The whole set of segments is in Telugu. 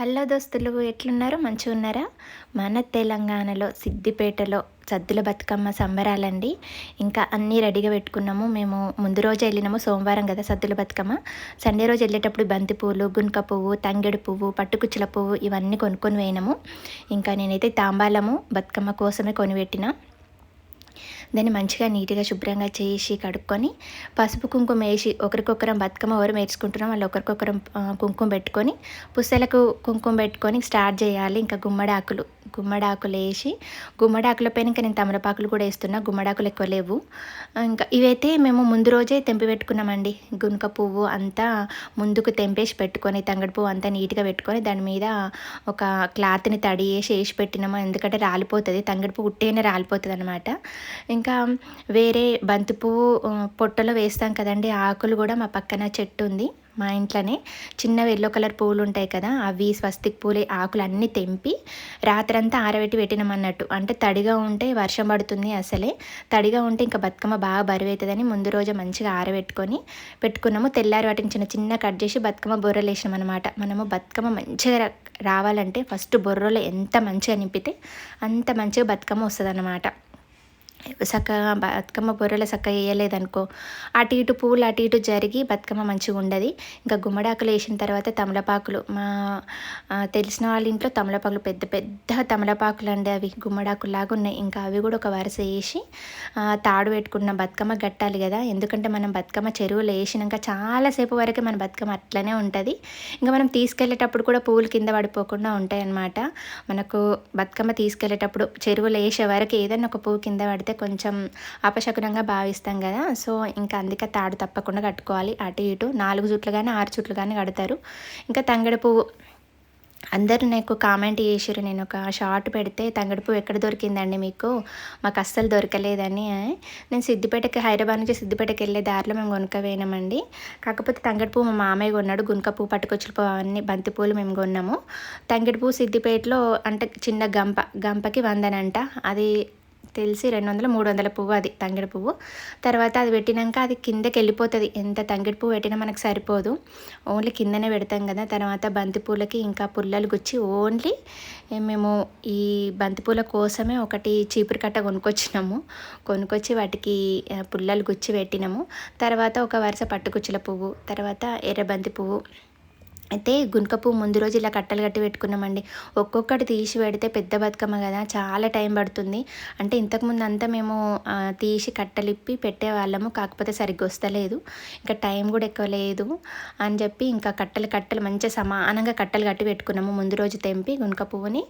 హలో దోస్తులు ఎట్లున్నారు? మంచిగా ఉన్నారా? మన తెలంగాణలో సిద్దిపేటలో సద్దుల బతుకమ్మ సంబరాలండి. ఇంకా అన్నీ రెడీగా పెట్టుకున్నాము. మేము ముందు రోజు వెళ్ళినాము సోమవారం కదా సద్దుల బతుకమ్మ. సండే రోజు వెళ్ళేటప్పుడు బంతి పువ్వులు గునుక పువ్వు తంగెడు పువ్వు పట్టుకుచ్చుల పువ్వు ఇవన్నీ కొనుక్కొని పోయినాము. ఇంకా నేనైతే తాంబాలము బతుకమ్మ కోసమే కొనిపెట్టిన. దాన్ని మంచిగా నీట్గా శుభ్రంగా చేసి కడుక్కొని పసుపు కుంకుమ వేసి ఒకరికొకరం బతుకమ్మ ఎవరు మేర్చుకుంటున్నాం వాళ్ళు ఒకరికొకరం కుంకుమ పెట్టుకొని పుస్తలకు కుంకుమ పెట్టుకొని స్టార్ట్ చేయాలి. ఇంకా గుమ్మడాకులు గుమ్మడాకులు వేసి గుమ్మడాకుల పైన ఇంకా నేను తమలపాకులు కూడా వేస్తున్నా. గుమ్మడాకులు ఎక్కువ లేవు. ఇంకా ఇవైతే మేము ముందు రోజే తెంపి పెట్టుకున్నామండి. గునుక పువ్వు అంతా ముందుకు తెంపేసి పెట్టుకొని తంగడి పువ్వు అంతా నీట్గా పెట్టుకొని దాని మీద ఒక క్లాత్ని తడి వేసి వేసి పెట్టినాము. ఎందుకంటే రాలిపోతుంది. తంగడి పువ్వు ఉట్టేనే రాలిపోతుంది అనమాట ఇంకా వేరే బంతిపువ్వు పొట్టలో వేస్తాం కదండి. ఆకులు కూడా మా పక్కన చెట్టు ఉంది మా ఇంట్లోనే. చిన్న ఎల్లో కలర్ పూలు ఉంటాయి కదా అవి స్వస్తిక్ పూలు ఆకులు అన్నీ తెంపి రాత్రంతా ఆరబెట్టి పెట్టినాం అన్నట్టు. అంటే తడిగా ఉంటే వర్షం పడుతుంది అసలే. తడిగా ఉంటే ఇంకా బతుకమ్మ బాగా బరువు అవుతుందని ముందు రోజు మంచిగా ఆరబెట్టుకొని పెట్టుకున్నాము. తెల్లారి వాటిని చిన్న చిన్న కట్ చేసి బతుకమ్మ బొర్రలు వేసినాం అనమాట మనము బతుకమ్మ మంచిగా రావాలంటే ఫస్ట్ బొర్రలో ఎంత మంచిగా నింపితే అంత మంచిగా బతుకమ్మ వస్తుంది చక్కగా బతుకమ్మ బొర్రెలు చక్కగా వేయలేదనుకో అటు ఇటు పువ్వులు అటు ఇటు జరిగి బతుకమ్మ మంచిగా ఉండదు. ఇంకా గుమ్మడాకులు వేసిన తర్వాత తమలపాకులు మా తెలిసిన వాళ్ళ ఇంట్లో తమలపాకులు పెద్ద పెద్ద తమలపాకులు అండి అవి గుమ్మడాకులు లాగా ఉన్నాయి. ఇంకా అవి కూడా ఒక వరుస వేసి తాడు పెట్టుకున్న బతుకమ్మ గట్టాలి కదా. ఎందుకంటే మనం బతుకమ్మ చెరువులో వేసినాక చాలాసేపు వరకు మన బతుకమ్మ అట్లనే ఉంటుంది. ఇంకా మనం తీసుకెళ్ళేటప్పుడు కూడా పువ్వులు కింద పడిపోకుండా ఉంటాయి అన్నమాట మనకు బతుకమ్మ తీసుకెళ్ళేటప్పుడు చెరువులో వేసే వరకు ఏదైనా ఒక పువ్వు కింద పడితే కొంచెం అపశకునంగా భావిస్తాం కదా. సో ఇంకా అందుకే తాడు తప్పకుండా కట్టుకోవాలి. అటు ఇటు నాలుగు చుట్లు కానీ ఆరు చుట్లు కానీ కడతారు. ఇంకా తంగడి పువ్వు. అందరూ నాకు కామెంట్ చేసారు నేను ఒక షార్ట్ పెడితే తంగడి పువ్వు ఎక్కడ దొరికిందండి మీకు? మాకు అస్సలు దొరకలేదని నేను సిద్దిపేటకి హైదరాబాద్ నుంచి సిద్దిపేటకి వెళ్ళే దారిలో మేము కొనుక్క కాకపోతే తంగడి పువ్వు మా మామయ్య కొన్నాడు. గునుక పువ్వు పట్టుకొచ్చిన పువ్వు అవన్నీ బంతి పూలు మేము కొన్నాము. తంగడి పువ్వు సిద్దిపేటలో అంటే చిన్న గంప గంపకి వందనంట. అది తెలిసి రెండు వందల మూడు వందల పువ్వు అది తంగిడి పువ్వు. తర్వాత అది పెట్టినాక అది కిందకి వెళ్ళిపోతుంది. ఎంత తంగిడి పువ్వు పెట్టినా మనకు సరిపోదు. ఓన్లీ కిందనే పెడతాం కదా. తర్వాత బంతి పూలకి ఇంకా పుల్లలు గుచ్చి ఓన్లీ మేము ఈ బంతి పూల కోసమే ఒకటి చీపురు కట్ట కొనుక్కొచ్చినాము. కొనుక్కొచ్చి వాటికి పుల్లలు గుచ్చి పెట్టినాము. తర్వాత ఒక వరుస పట్టుకుచ్చుల పువ్వు తర్వాత ఎర్ర బంతి పువ్వు అయితే గునుకపు పువ్వు ముందు రోజు ఇలా కట్టలు కట్టి పెట్టుకున్నామండి. ఒక్కొక్కటి తీసి పెడితే పెద్ద బతుకమ్మ కదా చాలా టైం పడుతుంది. అంటే ఇంతకుముందు అంతా మేము తీసి కట్టలిప్పి పెట్టేవాళ్ళము కాకపోతే సరిగ్గా వస్తలేదు. ఇంకా టైం కూడా ఎక్కువ లేదు అని చెప్పి ఇంకా కట్టలు కట్టలు మంచిగా సమానంగా కట్టలు కట్టి పెట్టుకున్నాము. ముందు రోజు తెంపి గునుక పువ్వుని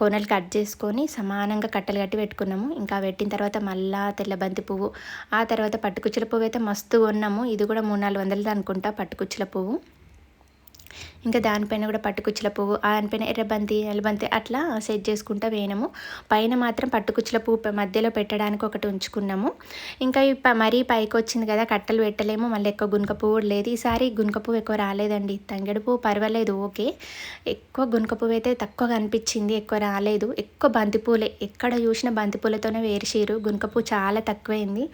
కోనలు కట్ చేసుకొని సమానంగా కట్టలు కట్టి పెట్టుకున్నాము. ఇంకా పెట్టిన తర్వాత మళ్ళా తెల్లబంతి పువ్వు ఆ తర్వాత పట్టుకుచ్చుల పువ్వు అయితే మస్తు కొన్నాము. ఇది కూడా మూడు నాలుగు వందలది అనుకుంటా పట్టుకుచ్చుల పువ్వు. ఇంకా దానిపైన కూడా పట్టుకుచ్చుల పువ్వు దానిపైన ఎర్రబంతి ఎల్లబంతి అట్లా సెట్ చేసుకుంటా వేయనము పైన మాత్రం పట్టుకుచ్చుల పువ్వు మధ్యలో పెట్టడానికి ఒకటి ఉంచుకున్నాము. ఇంకా మరీ పైకి వచ్చింది కదా కట్టలు పెట్టలేము మళ్ళీ ఎక్కువ గునుక పువ్వు లేదు. ఈసారి గునుక పువ్వు ఎక్కువ రాలేదండి. తంగడి పువ్వు పర్వాలేదు ఓకే. ఎక్కువ గునుక పువ్వు అయితే తక్కువ కనిపించింది ఎక్కువ రాలేదు. ఎక్కువ బంతిపూలే ఎక్కడ చూసిన బంతిపూలతోనే పూలతోనే గునుక పువ్వు చాలా తక్కువైంది.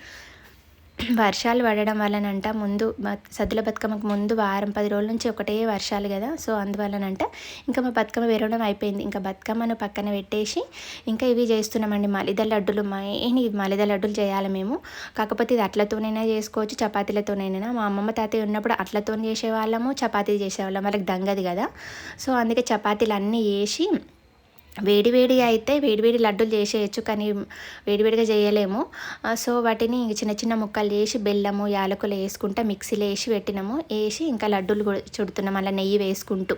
వర్షాలు పడడం వలనంట ముందు సద్దుల బతుకమ్మకు ముందు వారం పది రోజుల నుంచి ఒకటే వర్షాలు కదా. సో అందువలనంట ఇంకా మా బతుకమ్మ విరవడం అయిపోయింది. ఇంకా బతుకమ్మను పక్కన పెట్టేసి ఇంకా ఇవి చేస్తున్నామండి. మలిద లడ్డులు మెయిన్ మలిద లడ్డులు చేయాలి మేము. కాకపోతే ఇది అట్లతోనైనా చేసుకోవచ్చు చపాతీలతోనైనా. మా అమ్మమ్మ తాతయ్య ఉన్నప్పుడు అట్లతో చేసేవాళ్ళము చపాతీ చేసేవాళ్ళం. వాళ్ళకి దంగది కదా. సో అందుకే చపాతీలు అన్నీ వేసి వేడివేడిగా అయితే వేడి వేడి లడ్డూలు చేసేయచ్చు కానీ వేడివేడిగా చేయలేము. సో వాటిని చిన్న చిన్న ముక్కలు చేసి బెల్లము యాలకులు వేసుకుంటా మిక్సీలో వేసి పెట్టినాము. వేసి ఇంకా లడ్డూలు చుడుతున్నాం అలా నెయ్యి వేసుకుంటూ.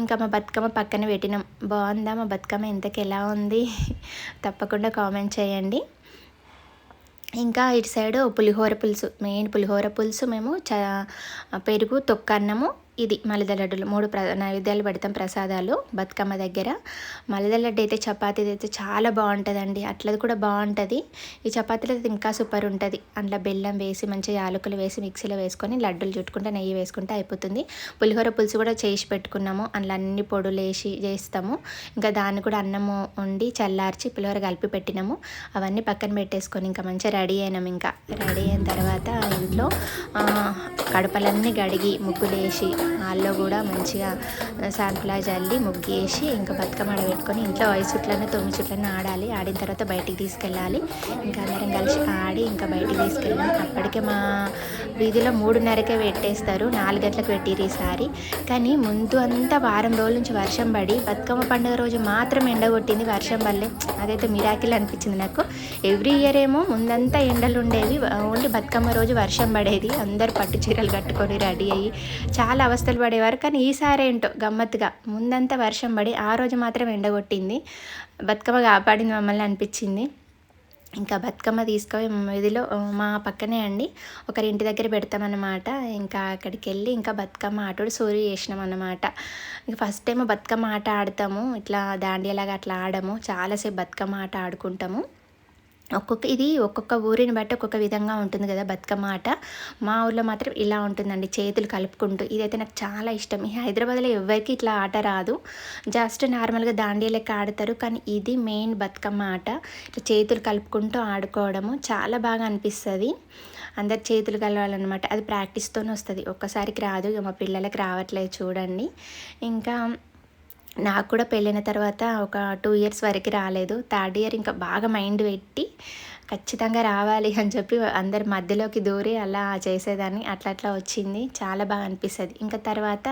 ఇంకా మా బతుకమ్మ పక్కన పెట్టినాం. బాగుందా మా బతుకమ్మ? ఇంతకు ఎలా ఉంది? తప్పకుండా కామెంట్ చేయండి. ఇంకా ఇటు సైడ్ పులిహోర పులుసు మెయిన్ పులిహోర పులుసు మేము చ పెరుగు తొక్కన్నము ఇది మలిద లడ్డులు. మూడు ప్ర నైవేద్యాలు పెడతాం ప్రసాదాలు. బతుకమ్మ దగ్గర. మలిద లడ్డు అయితే చపాతీది అయితే చాలా బాగుంటుందండి. అట్లది కూడా బాగుంటుంది. ఈ చపాతీలు అయితే ఇంకా సూపర్ ఉంటుంది. అందులో బెల్లం వేసి మంచిగా యాలకులు వేసి మిక్సీలో వేసుకొని లడ్డూలు చుట్టుకుంటే నెయ్యి వేసుకుంటే అయిపోతుంది. పులిహోర పులుసు కూడా చేసి పెట్టుకున్నాము. అందులో అన్ని పొడులు వేసి చేస్తాము. ఇంకా దాన్ని కూడా అన్నము వండి చల్లార్చి పులిహోర కలిపి పెట్టినాము. అవన్నీ పక్కన పెట్టేసుకొని ఇంకా మంచిగా రెడీ అయినాం ఇంకా. రెడీ అయిన తర్వాత ఇంట్లో కడుపలన్నీ కడపలన్నీ గడిగి ముగ్గులు వేసి హాల్లో కూడా మంచిగా శాంప్లాజ్ అల్లి ముగ్గేసి ఇంకా బతుకమ్మ పెట్టుకొని ఇంట్లో ఐదు చుట్లనే తొమ్మిది చుట్లనే ఆడాలి. ఆడిన తర్వాత బయటికి తీసుకెళ్ళాలి. ఇంకా అందరం కలిసి ఆడి ఇంకా బయటికి తీసుకెళ్ళాం అప్పటికే మా వీధిలో మూడున్నరకే పెట్టేస్తారు. నాలుగు గంటలకు పెట్టిరు ఈసారి. కానీ ముందు అంతా వారం రోజుల నుంచి వర్షం పడి బతుకమ్మ పండుగ రోజు మాత్రం ఎండ కొట్టింది వర్షం వల్లే అదైతే మిరాకిల్ అనిపించింది నాకు. ఎవ్రీ ఇయర్ ఏమో ముందంతా ఎండలు ఉండేవి. ఓన్లీ బతుకమ్మ రోజు వర్షం పడేది. అందరు పట్టు చీరలు కట్టుకొని రెడీ అయ్యి చాలా అవస్థలు పడేవారు. కానీ ఈసారి ఏంటో గమ్మత్తుగా ముందంతా వర్షం పడి ఆ రోజు మాత్రం ఎండగొట్టింది. బతుకమ్మ కాపాడింది మమ్మల్ని అనిపించింది. ఇంకా బతుకమ్మ తీసుకొని ఇదిలో మా పక్కనే అండి. ఒకరి ఇంటి దగ్గర పెడతామన్నమాట. ఇంకా అక్కడికి వెళ్ళి ఇంకా బతుకమ్మ ఆటోడు సూరి చేసినాం అన్నమాట ఇంకా ఫస్ట్ టైం బతుకమ్మ ఆట ఆడతాము. ఇట్లా దాండియలాగా అట్లా ఆడము. చాలాసేపు బతుకమ్మ ఆట ఆడుకుంటాము. ఒక్కొక్క ఇది ఒక్కొక్క ఊరిని బట్టి ఒక్కొక్క విధంగా ఉంటుంది కదా బతుకమ్మ ఆట. మా ఊర్లో మాత్రం ఇలా ఉంటుందండి చేతులు కలుపుకుంటూ. ఇదైతే నాకు చాలా ఇష్టం. ఈ హైదరాబాద్లో ఎవరికి ఇట్లా ఆట రాదు. జస్ట్ నార్మల్గా దాండియా లెక్క ఆడతారు. కానీ ఇది మెయిన్ బతుకమ్మ ఆట. ఇట్లా చేతులు కలుపుకుంటూ ఆడుకోవడము చాలా బాగా అనిపిస్తుంది. అందరు చేతులు కలవాలన్నమాట. అది ప్రాక్టీస్తోనే వస్తుంది. ఒక్కసారికి రాదు. ఇక మా పిల్లలకి రావట్లేదు చూడండి. ఇంకా నాకు కూడా పెళ్ళైన తర్వాత ఒక టూ ఇయర్స్ వరకు రాలేదు. థర్డ్ ఇయర్ ఇంకా బాగా మైండ్ పెట్టి ఖచ్చితంగా రావాలి అని చెప్పి అందరి మధ్యలోకి దూరి అలా చేసేదాన్ని. అట్లా అట్లా వచ్చింది. చాలా బాగా అనిపిస్తుంది. ఇంకా తర్వాత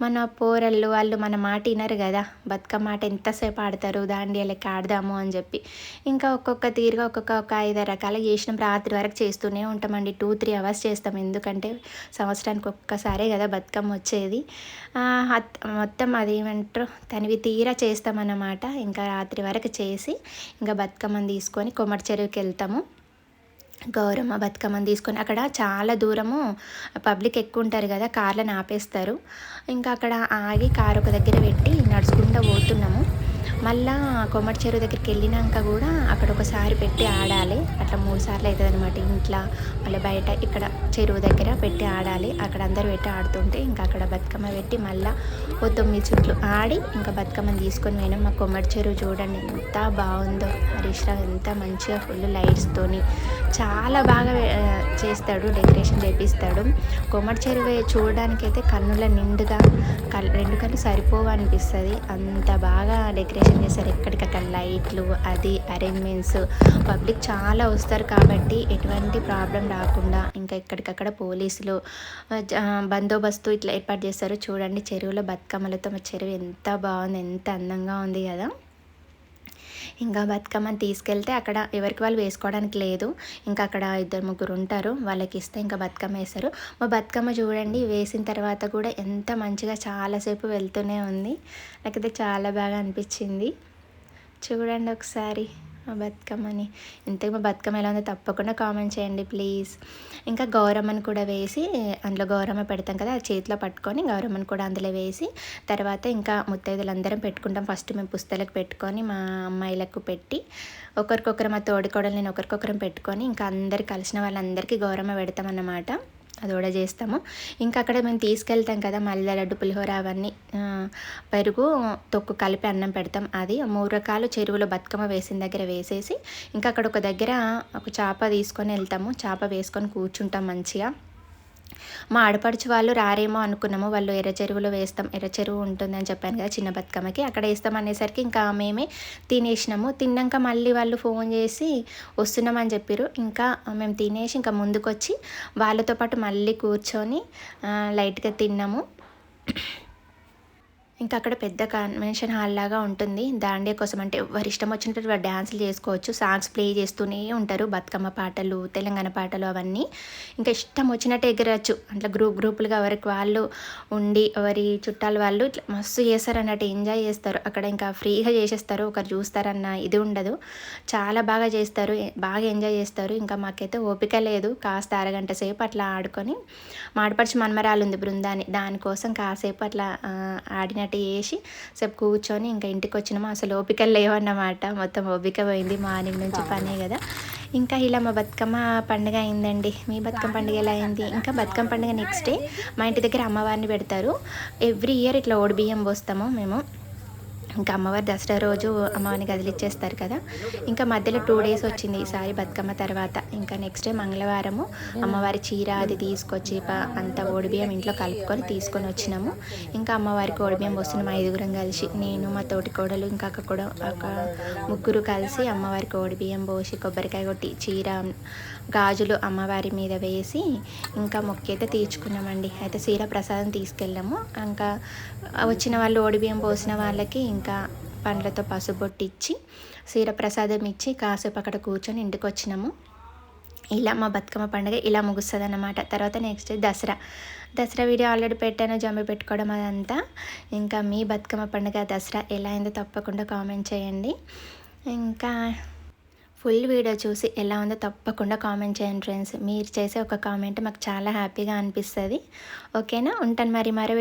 మన పోరళ్ళు వాళ్ళు మన మాట వినరు కదా. బతుకమ్మ మాట ఎంతసేపు ఆడతారు? దాండి లెక్క ఆడదాము అని చెప్పి. ఇంకా ఒక్కొక్క తీరుగా ఒక్కొక్క ఒక ఐదు రకాలు చేసినాం. రాత్రి వరకు చేస్తూనే ఉంటామండి టూ త్రీ అవర్స్ చేస్తాం. ఎందుకంటే సంవత్సరానికి ఒక్కసారే కదా బతుకమ్మ వచ్చేది. మొత్తం అది ఏమంటారు? తనివి తీరా చేస్తామన్నమాట. ఇంకా రాత్రి వరకు చేసి ఇంకా బతుకమ్మని తీసుకొని కొమ్మటి చెరువుకి వెళ్తాము. గౌరమ్మ బతుకమ్మని తీసుకొని అక్కడ చాలా దూరము పబ్లిక్ ఎక్కువ ఉంటారు కదా కార్లను ఆపేస్తారు. ఇంకా అక్కడ ఆగి కారు ఒక దగ్గర పెట్టి నడుచుకుంటూ పోతున్నాము. మళ్ళా కొమ్మటి చెరువు దగ్గరికి వెళ్ళినాక కూడా అక్కడ ఒకసారి పెట్టి ఆడాలి. అట్లా మూడు సార్లు అవుతుంది అనమాట ఇంట్లో. మళ్ళీ బయట ఇక్కడ చెరువు దగ్గర పెట్టి ఆడాలి. అక్కడ అందరు పెట్టి ఆడుతుంటే ఇంకా అక్కడ బతుకమ్మ పెట్టి మళ్ళీ ఓ తొమ్మిది చుట్లు ఆడి ఇంకా బతుకమ్మని తీసుకొని పోయినాం. మా కొమ్మటి చెరువు చూడండి ఎంత బాగుందో. హరీష్ ఎంత మంచిగా ఫుల్ లైట్స్తోని చాలా బాగా చేస్తాడు. డెకరేషన్ చేపిస్తాడు. కొమ్మటి చెరువు చూడడానికైతే కన్నుల నిండుగా రెండు కళ్ళు సరిపోవు అనిపిస్తుంది అంత బాగా డెకరేషన్ డెకరేషన్ ఎక్కడికక్కడ లైట్లు అది అరేంజ్మెంట్స్ పబ్లిక్ చాలా వస్తారు కాబట్టి ఎటువంటి ప్రాబ్లం రాకుండా ఇంకా ఎక్కడికక్కడ పోలీసులు బందోబస్తు ఇట్లా ఏర్పాటు చేస్తారు చూడండి. చెరువులో బతుకమ్మలతో మా చెరువు ఎంత బాగుంది ఎంత అందంగా ఉంది కదా. ఇంకా బతుకమ్మని తీసుకెళ్తే అక్కడ ఎవరికి వాళ్ళు వేసుకోవడానికి లేదు. ఇంకా అక్కడ ఇద్దరు ముగ్గురు ఉంటారు. వాళ్ళకి ఇస్తే ఇంకా బతుకమ్మ వేస్తారు. మా బతుకమ్మ చూడండి వేసిన తర్వాత కూడా ఎంత మంచిగా చాలాసేపు వెళ్తూనే ఉంది. నాకైతే చాలా బాగా అనిపించింది. చూడండి ఒకసారి. మా బతుకమ్మని. ఇంతకు మా బతుకమ్మ ఎలా ఉందో తప్పకుండా కామెంట్ చేయండి ప్లీజ్. ఇంకా గౌరమ్మని కూడా వేసి అందులో గౌరమ్మ పెడతాం కదా ఆ చేతిలో పట్టుకొని గౌరమ్మని కూడా అందులో వేసి తర్వాత ఇంకా ముత్తైదులు అందరం పెట్టుకుంటాం. ఫస్ట్ మేము పుస్తలకు పెట్టుకొని మా అమ్మాయిలకు పెట్టి ఒకరికొకరు మా తోడుకోడలు నేను ఒకరికొకరం పెట్టుకొని ఇంకా అందరు కలిసిన వాళ్ళందరికీ గౌరమ్మ పెడతామన్నమాట. అది కూడా చేస్తాము. ఇంకా అక్కడ మేము తీసుకెళ్తాం కదా మల్లె లడ్డు పులిహోర అవన్నీ పెరుగు తొక్కు కలిపి అన్నం పెడతాం. అది మూడు రకాలు చెరువులో బతుకమ్మ వేసిన దగ్గర వేసేసి ఇంకా అక్కడ ఒక దగ్గర ఒక చేప తీసుకొని వెళ్తాము. చేప వేసుకొని కూర్చుంటాం మంచిగా. మా ఆడపడుచు వాళ్ళు రారేమో అనుకున్నాము వాళ్ళు ఎర్ర చెరువులో వేస్తాం ఎర్ర చెరువు ఉంటుందని చెప్పాను కదా చిన్న బతుకమ్మకి అక్కడ వేస్తాం అనేసరికి ఇంకా మేమే తినేసినాము. తిన్నాక మళ్ళీ వాళ్ళు ఫోన్ చేసి వస్తున్నామని చెప్పారు ఇంకా మేము తినేసి ఇంకా ముందుకొచ్చి వాళ్ళతో పాటు మళ్ళీ కూర్చొని లైట్గా తిన్నాము. ఇంకా అక్కడ పెద్ద కన్వెన్షన్ హాల్ లాగా ఉంటుంది. దాండే కోసం అంటే వారి ఇష్టం వచ్చినట్టు డ్యాన్సులు చేసుకోవచ్చు. సాంగ్స్ ప్లే చేస్తూనే ఉంటారు. బతుకమ్మ పాటలు తెలంగాణ పాటలు అవన్నీ. ఇంకా ఇష్టం వచ్చినట్టు ఎగరచ్చు. అట్లా గ్రూప్ గ్రూపులుగా ఎవరికి వాళ్ళు ఉండి ఎవరి చుట్టాలు వాళ్ళు ఇట్లా మస్తు చేస్తారు అన్నట్టు ఎంజాయ్ చేస్తారు. అక్కడ ఇంకా ఫ్రీగా చేసేస్తారు. ఒకరు చూస్తారన్న ఇది ఉండదు. చాలా బాగా చేస్తారు. బాగా ఎంజాయ్ చేస్తారు. ఇంకా మాకైతే ఓపిక లేదు. కాస్త అరగంట సేపు అట్లా ఆడుకొని. మాడపడిచి మన్మరాలు ఉంది బృందాన్ని దానికోసం కాసేపు అట్లా ఆడిన అన్నట్టు చేసి సేపు కూర్చొని ఇంకా ఇంటికి వచ్చినాము? అసలు ఓపికలు లేవన్నమాట. మొత్తం ఓపిక పోయింది మార్నింగ్ నుంచి పనే కదా. ఇంకా ఇలా మా బతుకమ్మ పండుగ అయిందండి. మీ బతుకమ్మ పండుగ ఎలా అయింది? ఇంకా బతుకమ్మ పండుగ నెక్స్ట్ డే మా ఇంటి దగ్గర అమ్మవారిని పెడతారు. ఎవ్రీ ఇయర్ ఇట్లా ఓడి బియ్యం పోస్తాము మేము. ఇంకా అమ్మవారి దసరా రోజు అమ్మవారిని కదిలిచ్చేస్తారు కదా. ఇంకా మధ్యలో టూ డేస్ వచ్చింది ఈసారి బతుకమ్మ తర్వాత. ఇంకా నెక్స్ట్ డే మంగళవారము అమ్మవారి చీర అది తీసుకొచ్చి అంత ఓడిబియ్యం ఇంట్లో కలుపుకొని తీసుకొని వచ్చినాము. ఇంకా అమ్మవారికి ఓడిబియ్యం పోస్తున్నాం ఐదుగురం కలిసి. నేను మా తోటి కోడలు ఇంకా అక్క కూడా ఒక ముగ్గురు కలిసి అమ్మవారికి ఓడిబియ్యం పోసి కొబ్బరికాయ కొట్టి చీర గాజులు అమ్మవారి మీద వేసి ఇంకా మొక్కైతే అయితే తీర్చుకున్నామండి. అయితే చీర ప్రసాదం తీసుకెళ్ళాము. ఇంకా వచ్చిన వాళ్ళు ఓడిబియ్యం పోసిన వాళ్ళకి ఇంకా పండ్లతో పసుబొట్టి ఇచ్చి చీర ప్రసాదం ఇచ్చి కాసేపు అక్కడ కూర్చొని ఇంటికి వచ్చినాము ఇలా మా బతుకమ్మ పండుగ ఇలా ముగుస్తుంది అన్నమాట తర్వాత next Dasara. Dasara video already పెట్టాను జమ్మి పెట్టుకోవడం అదంతా. ఇంకా మీ బతుకమ్మ పండుగ దసరా ఎలా అయిందో తప్పకుండా కామెంట్ చేయండి. ఇంకా ఫుల్ వీడియో చూసి ఎలా ఉందో తప్పకుండా కామెంట్ చేయండి ఫ్రెండ్స్. మీరు చేసే ఒక కామెంట్ మాకు చాలా హ్యాపీగా అనిపిస్తుంది. ఓకేనా? ఉంటాను మరి మరో